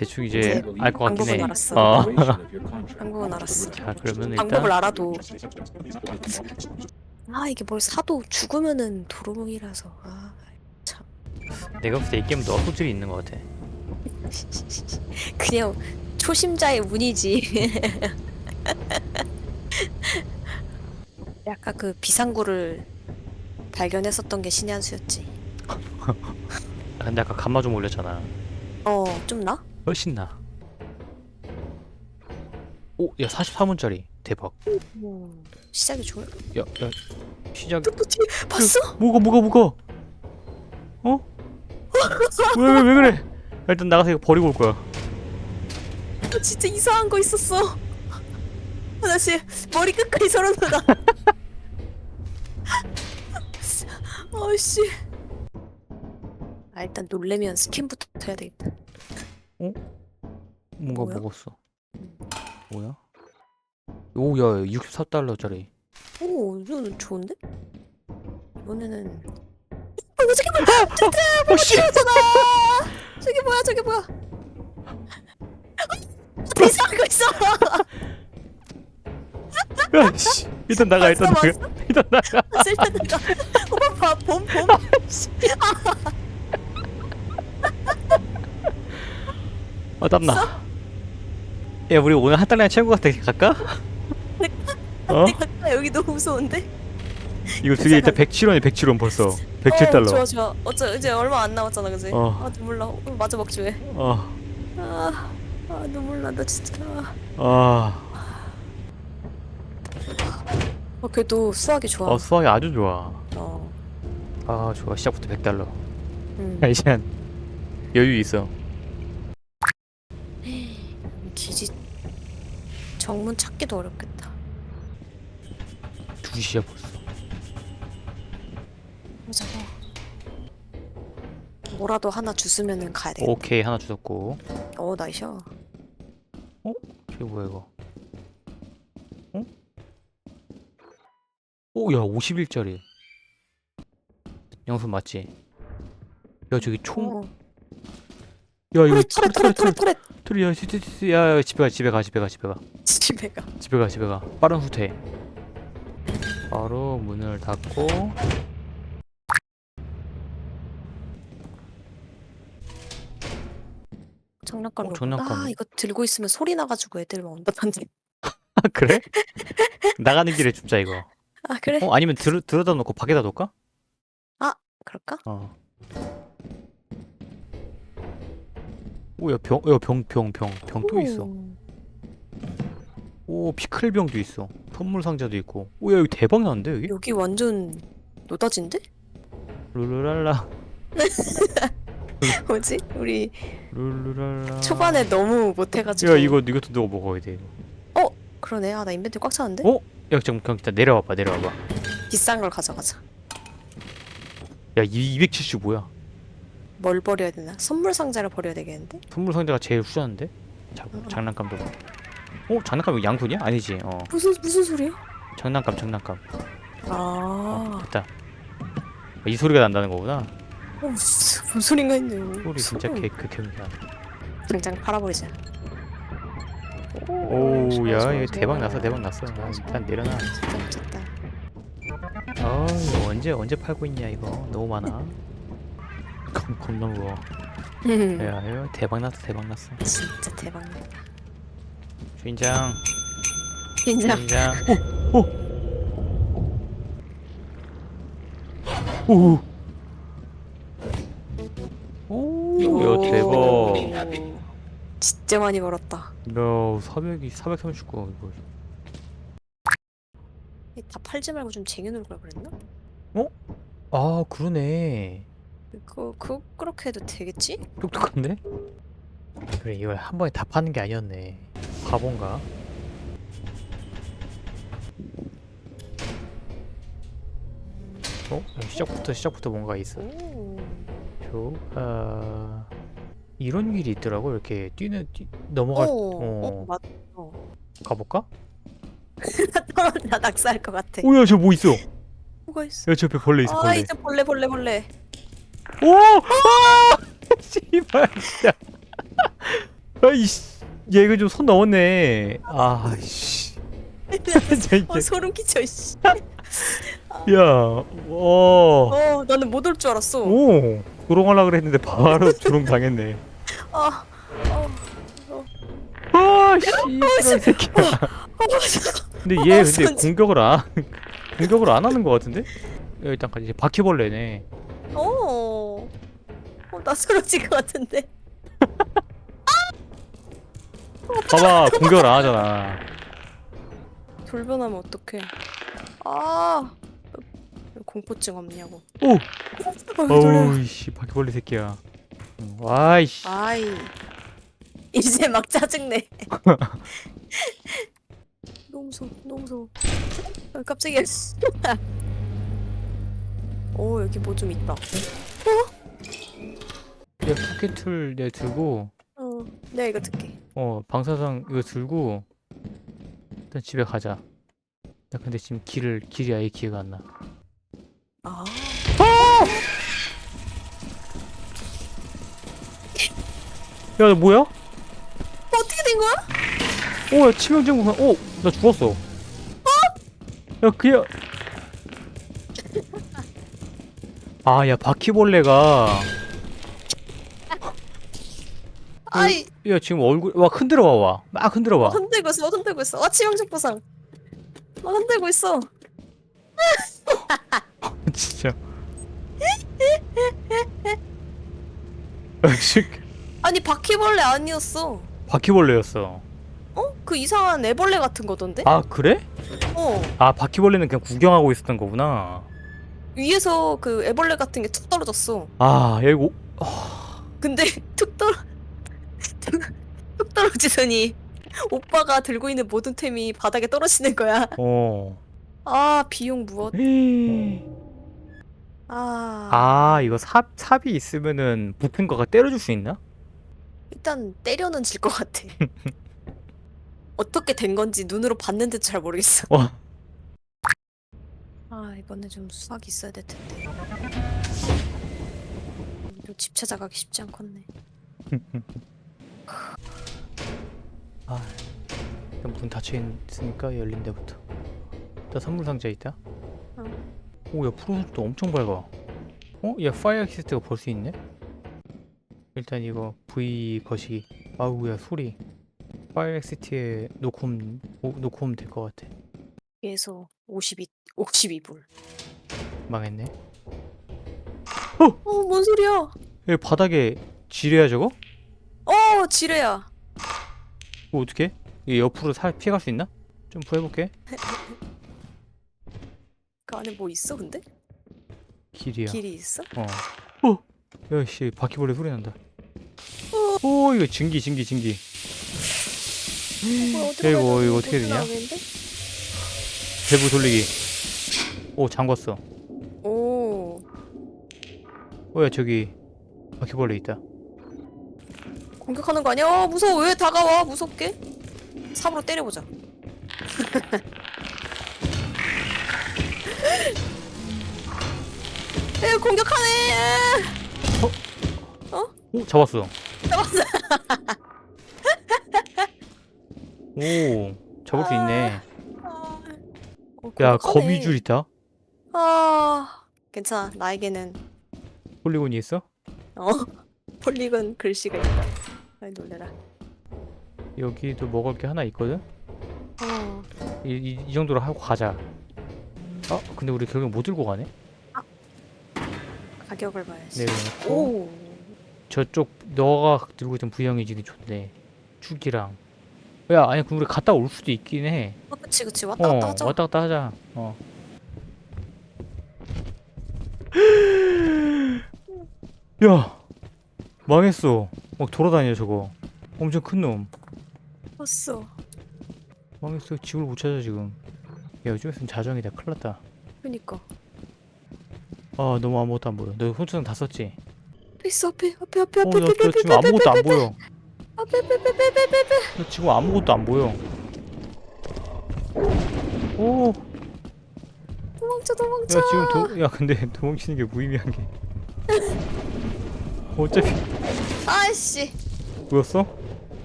대충 이제 알 것 같긴 방법은 해. 알았어. 어. 한국은 알았어. 자 그러면 방법을 일단 알아도 아 이게 뭘 사도 죽으면은 도루묵이라서 아 내가 봤을 때이 게임 너 소질이 있는 것 같아. 그냥 초심자의 운이지. 약간 그 비상구를 발견했었던 게 신의 한 수였지. 아, 근데 아까 감마 좀 올렸잖아. 어, 좀 나? 훨씬 나. 오, 야 44분짜리 대박. 음, 시작이 좋아. 야, 야 시작. 또 뒤에 봤어? 뭐가 뭐가 뭐가? 어? 왜 왜 왜 그래? 일단 나가서 이거 버리고 올 거야. 아, 진짜 이상한 거 있었어. 지금 머리 끝까지 돋아. 어씨. 아 일단 놀래면 스캔부터 해야 되겠다. 뭔가 뭐야? 먹었어. 뭐야? 오, 야, 64달러짜리. 오, 이거는 좋은데? 이번에는 어, 저게 뭐야? 어, 씨! 잖아 저게 뭐야? 저게 뭐야? 어, 이상한 거 있어. 야, 씨. 일단 나가, 일단 나가. 일단 나가. 쓸데없다. 오빠 봐, 봄, 봄. 아, 땀나. 야, 우리 오늘 한 달에 최고 같아. 갈까? 어? 내가 여기 너무 무서운데? 이거 두개 일단 107원이 107원 벌써. 어, 107달러. 좋아 좋아. 어째 이제 얼마 안 남았잖아, 그지? 어. 아 눈물 나. 어, 마저 먹지 왜? 어. 아, 아 눈물 난다 진짜. 아. 어 그래도 수학이 좋아. 어, 수학이 아주 좋아. 어. 아, 좋아. 시작부터 100달러. 음. 야, 이제 여유 있어. 기지 정문 찾기도 어렵겠다. 2시야 벌써. 저거 뭐라도 하나 주스면은 가야 돼. 오케이, 하나 주셨고. 어 나이샤. 이게 뭐야 이거? 어? 오, 야, 50일짜리. 영수 맞지? 야, 저기 총. 어. 야, 이거 야, 시- 시- 시- 야, 야, 집에 가, 집에 가, 집에 가, 집에 가, 집에 가. 집에 가, 집에 가. 빠른 후퇴. 바로 문을 닫고. 장난감. 어. 장난감. 아 이거 들고 있으면 소리 나가지고 애들 막 온다던데. 아, 그래? 나가는 길에 줍자 이거. 아 그래? 어, 아니면 들 들어다 놓고 밖에다 놓을까? 그럴까? 어. 오, 야, 병, 야, 병, 병, 병, 병 또 있어. 오. 오, 피클병도 있어. 선물 상자도 있고. 오, 야, 여기 대박 나는데 여기? 여기 완전 노다진데? 룰루랄라, 뭐지? 우리 룰루랄라. 초반에 너무 못해가지고. 야, 이거 이것도 너가 먹어야 돼. 이거. 그러네. 아 나 인벤토리 꽉 차는데? 어? 야, 잠깐, 일단 내려와봐, 내려와봐. 비싼 걸 가져가자. 야, 이 270 뭐야? 뭘 버려야 되나? 선물 상자를 버려야 되겠는데? 선물 상자가 제일? 자, 어. 장난감도. 봐. 어, 장난감 이거 양손이야? 아니지. 어, 무슨 무슨 소리야? 장난감, 장난감. 어, 아, 됐다. 이 소리가 난다는 거구나. 어, 무슨, 무슨 소린가 했네. 소리 진짜 개그 개그야. 당장 팔아버리자. 오, 좋아, 야, 좋아, 이거. 대박 났어, 대박 났어. 아, 일단 내려놔. 진짜 미쳤다. 아, 이거 언제 언제 팔고 있냐 이거 너무 많아. 겁 겁나 무거워. 야, 이거 대박 났어, 대박 났어. 진짜 대박이다. 주인장, 진짜. 주인장. 오, 오, 오, 오, 야 대박. 진짜 많이 벌었다. 야, 400이 439 이거. 다 팔지 말고 좀 쟁여놓을 걸 그랬나? 아, 그러네. 그, 그 그렇게 해도 되겠지? 똑똑한데? 그래, 이걸 한 번에 다 파는 게 아니었네. 바본가? 어? 야, 시작부터 시작부터 뭔가 있어. 오. 저, 아, 이런 길이 있더라고. 이렇게 뛰는 뛰, 넘어갈. 어, 어. 어, 맞. 어. 가볼까? 나 낙사할 것 같아. 오야, 저 뭐 있어? 뭐가 있어? 야, 저 옆에 벌레 있어. 아 벌레. 이제 벌레 벌레 벌레. 오! 아! 씨발 진짜. 아이씨 얘 이거 좀손 넘었네 아이씨 어 소름 끼쳐 씨. 야오 어 나는 못 올 줄 알았어. 오 조롱하려 그랬는데 바로 조롱 당했네 아. 어. 아씨 이런 새끼야 어, 근데 얘 어, 근데 손- 공격을 안 공격을 안 하는 것 같은데? 야, 일단 이제 바퀴벌레네 어. 어, 나 쓰러질 것 같은데. 봐봐 공격을 안 하잖아 돌변하면 어떡해. 아. 공포증 없냐고. 오 어, 놀래요. 어우씨 바퀴벌레 새끼야 음, 와이씨 아이. 이제 막 짜증내. 너무 무서워, 너무 무서워. 아, 깜짝이야. 오, 여기 뭐 좀 있다. 얘 포켓툴 얘 들고 어, 내가 이거 듣게. 어 방사상 이거 들고 일단 집에 가자 나 근데 지금 길을 길이 아예 기회가 안나 아. 야너 뭐야? 어떻게 된 거야? 오 야 치명적 우산 오나 죽었어 야 그야 아 야 바퀴벌레가 아이, 야 지금 얼굴 와 흔들어 봐봐 막 흔들어 봐 흔들고 있어, 흔들고 있어. 아, 치명적 보상. 아, 흔들고 있어. 진짜 씨, 아니, 바퀴벌레 아니었어. 바퀴벌레였어 어? 그 이상한 애벌레 같은 거던데? 아 그래? 어. 아 바퀴벌레는 그냥 구경하고 있었던 거구나 위에서 그 애벌레 같은 게 툭 떨어졌어. 아 야, 이거 근데 툭 떨어 떨어지더니 오빠가 들고 있는 모든 템이 바닥에 떨어지는 거야. 어 아 비용 무엇? 아, 아 이거 삽 삽이 있으면은 부푼 거가 때려줄 수 있나? 일단 때려는 질 것 같아. 어떻게 된 건지 눈으로 봤는데 잘 모르겠어. 와 아 이번에 좀 수학이 있어야 될 텐데. 이거 집 찾아가기 쉽지 않겠네. 아, 일단 문 닫혀 있으니까 열린 데부터. 일단 선물 상자 있다. 응. 오, 야 프로젝트 엄청 밝아. 어, 야 파이어 키스트가 볼수 있네. 일단 이거 V 거시기. 아우, 야 소리. 파이어 엑시트에 놓고 오면, 오, 놓고 오면 될 것 같아. 여기에서 52 52불. 망했네. 어 뭔 소리야? 여기 바닥에 지뢰야 저거? 어 지뢰야. 이거 어떻게? 이 옆으로 살 피해갈 수 있나? 좀 구해볼게. 그 안에 뭐 있어 근데? 길이야. 길이 있어? 어. 어. 야씨 바퀴벌레 소리 난다. 오 이거 증기 증기 증기. 뭐야, 야, 이거-? 이거 어떻게 되냐? 배부 돌리기. 오 잠궜어. 오 어야 저기 바퀴벌레 있다. 공격하는 거 아니야? 어, 무서워 왜 다가와 무섭게? 삽으로 때려보자. 에 공격하네. 오 잡았어. 잡았어. 오 잡을 수 있네. 어, 야 공격하네. 거미줄 있다. 아 괜찮아 나에게는 폴리곤이 있어? 어 폴리곤 글씨가 있다. 아이 놀래라. 여기도 먹을 게 하나 있거든. 어 이, 이, 이 정도로 하고 가자. 아 근데 우리 결국 못 들고 가네. 가격을 봐야지. 내려놓고 오. 저쪽 너가 들고 있던 부영이지이 좋네. 축이랑. 야 아니 그럼 우리 갔다 올 수도 있긴 해. 어, 그치 그치 왔다 어 갔다 하자. 왔다 갔다 하자. 어. 야 망했어. 막 돌아다녀 저거. 엄청 큰 놈. 왔어. 망했어. 집을 못 찾아 지금. 야 요즘에선 자정이다. 큰일 났다. 그니까. 아 너무 아무것도 안 보여. 너 손수상 다 썼지? 앞에 있어 앞에 앞에 앞에 어, 앞에 나, 앞에 나 앞에 지금 앞에 아무것도 안 보여. 앞에 앞에 앞에 앞에 앞에 앞에 나 지금 아무것도 안 보여. 오, 도망쳐 도망쳐. 야 지금 도, 야 근데 도망치는 게 무의미한 게. 어차피 아이씨. 보였어?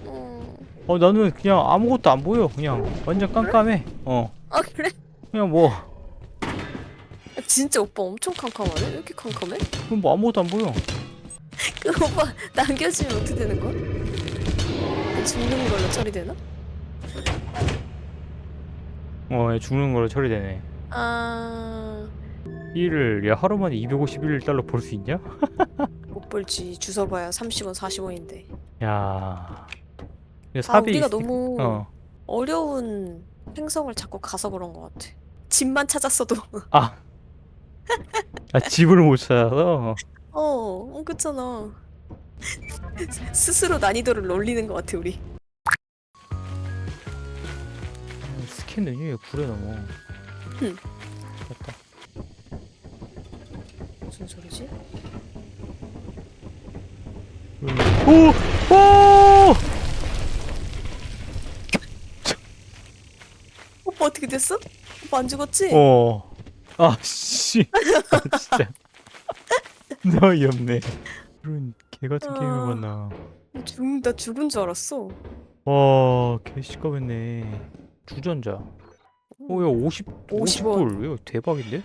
응. 어 나는 그냥 아무것도 안 보여 그냥 완전 깜깜해 어 아 그래? 그냥 뭐 진짜 오빠 엄청 캄캄하네? 왜 이렇게 캄캄해? 그럼 뭐 아무것도 안 보여 그 오빠 남겨지면 어떻게 되는 거야? 죽는 걸로 처리되나? 어얘 죽는 걸로 처리되네 아... 이를 야 하루 만에 251달러 벌 수 있냐? 못 벌지 주워 봐야 30원 40원인데. 야. 이거 아 삽이 우리가 있- 너무 어. 어려운 행성을 자꾸 가서 그런 것 같아. 집만 찾았어도. 아. 아 집을 못 찾아서? 어, 어 그렇잖아. 스스로 난이도를 올리는 것 같아 우리. 음, 스캔 능력이 구려 넘어. 응. 됐다. 무슨 소리지? 오! 오! 오빠 어떻게 됐어? 오빠 안 죽었지? 어. 아 씨. 아, 진짜. 너희 없네. 그런 개 같은 아. 게임을 봤나. 죽, 나 죽은 줄 알았어 와, 개시꺼웠네. 주전자. 오, 야, 50, 50 원. 50불. 이거 대박인데?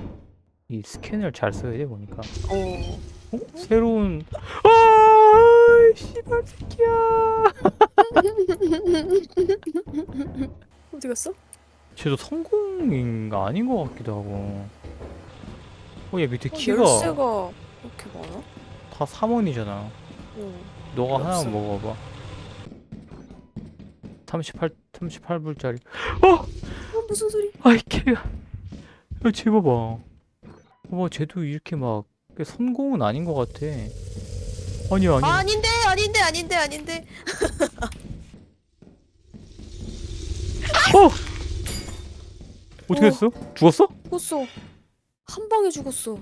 이 스캔을 잘 써야 돼, 보니까. 어 어? 새로운. 아, 씨발 새끼야. 어디 갔어? 쟤도 성공인가 아닌 것 같기도 하고. 어, 얘 밑에 어, 키가 열쇠가 이렇게 많아? 다 3원이잖아. 응. 너가 하나. 먹어봐. 38, 38불짜리. 어! 어 무슨 소리? 아이, 걔야. 야, 쟤 봐봐. 봐봐, 쟤도 이렇게 막, 그 성공은 아닌 것 같아. 아니, 아니. 아, 아닌데 아닌데 아닌데 아닌데 어! 어떻게 어. 됐어? 죽었어? 죽었어 한 방에 죽었어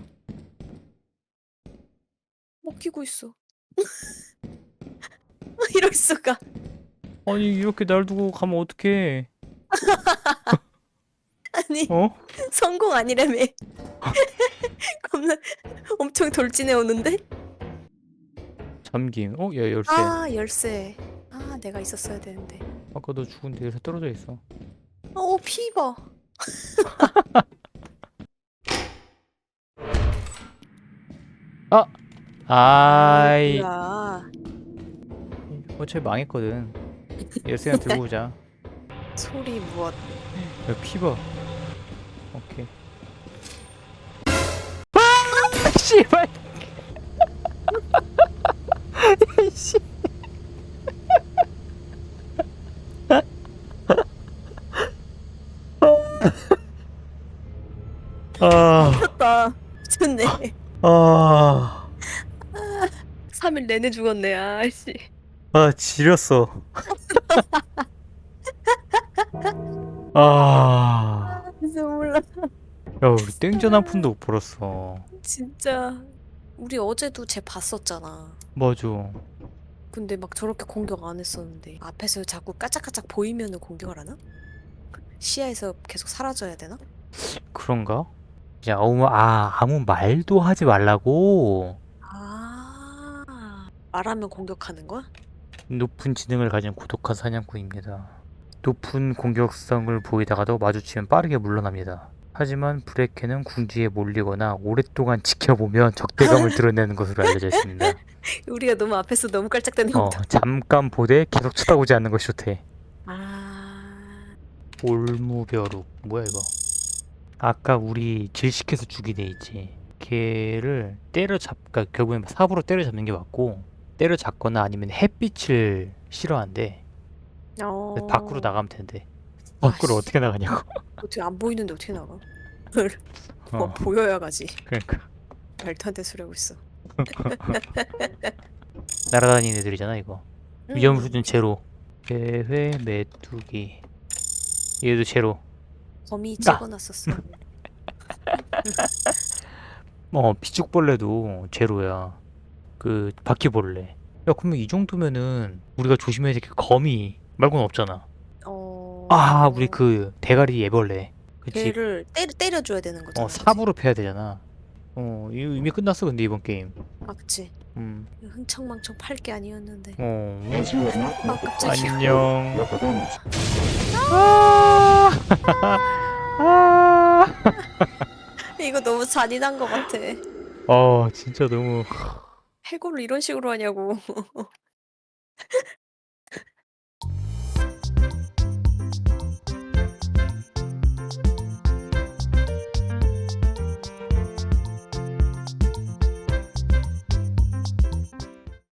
먹히고 있어 이럴 수가 아니, 이렇게 날 두고 가면 어떡해. 아니 어? 성공 아니라며 겁나 엄청 돌진해 오는데 잠김. 어, 야, 열쇠. 아 열쇠 아 내가 있었어야 되는데 아까 너 죽은데 열쇠 떨어져 있어. 어 피봐 아이. 야 어차피 망했거든. 열쇠나 들고 오자. 소리 무엇 야, 피봐. 오케이. 아! 씨발. 씨. 아, 쳤다. 미쳤네. 아, 3일 내내 죽었네 아씨. 아, 지렸어. 아, 눈물 나 야, 우리 땡전 한 푼도 못 벌었어. 진짜. 우리 어제도 쟤 봤었잖아. 맞아. 근데 막 저렇게 공격 안 했었는데 앞에서 자꾸 까짝까짝 보이면은 공격을 하나? 시야에서 계속 사라져야 되나? 그런가? 야, 아무, 아, 아무 말도 하지 말라고. 아 말하면 공격하는 거야? 높은 지능을 가진 고독한 사냥꾼입니다. 높은 공격성을 보이다가도 마주치면 빠르게 물러납니다. 하지만 브레켄은 궁지에 몰리거나 오랫동안 지켜보면 적대감을 드러내는 것으로 알려져 있습니다. 우리가 너무 앞에서 너무 깔짝대는 어, 거. 잠깐 보되 계속 쳐다보지 않는 것이 좋대. 아 올무벼룩 뭐야 이거? 아까 우리 질식해서 애 있지. 걔를 때려잡까 결국엔 삽으로 때려잡는 게 맞고 때려잡거나 아니면 햇빛을 싫어한대. 어... 밖으로 나가면 된대. 밖으로 아이씨. 어떻게 나가냐고. 어떻게 안 보이는데 어떻게 나가? 뭐 어, 보여야 가지. 그러니까 말도 안 되는 소리 하고 있어. 날아다니는 애들이잖아 이거. 음. 위험 수준 제로. 대회 메뚜기. 얘도 제로. 범이 아. 찍어놨었어. 어 피죽벌레도 제로야. 그 바퀴벌레. 야 그러면 이 정도면은 우리가 조심해야 될 게 거미 말고는 없잖아. 어. 아 우리 그 대가리 애벌레. 그치? 걔를 때려 때려줘야 되는 거잖아. 어 그치? 삽으로 패야 되잖아. 어 이미 끝났어 근데 이번 게임. 아 그치. 음. 흥청망청 팔 게 아니었는데. 어. The 깜짝이야. 안녕. representatives 아. 아. 이거 너무 잔인한 것 같아. 어, 진짜 너무 해고를 이런 식으로 하냐고.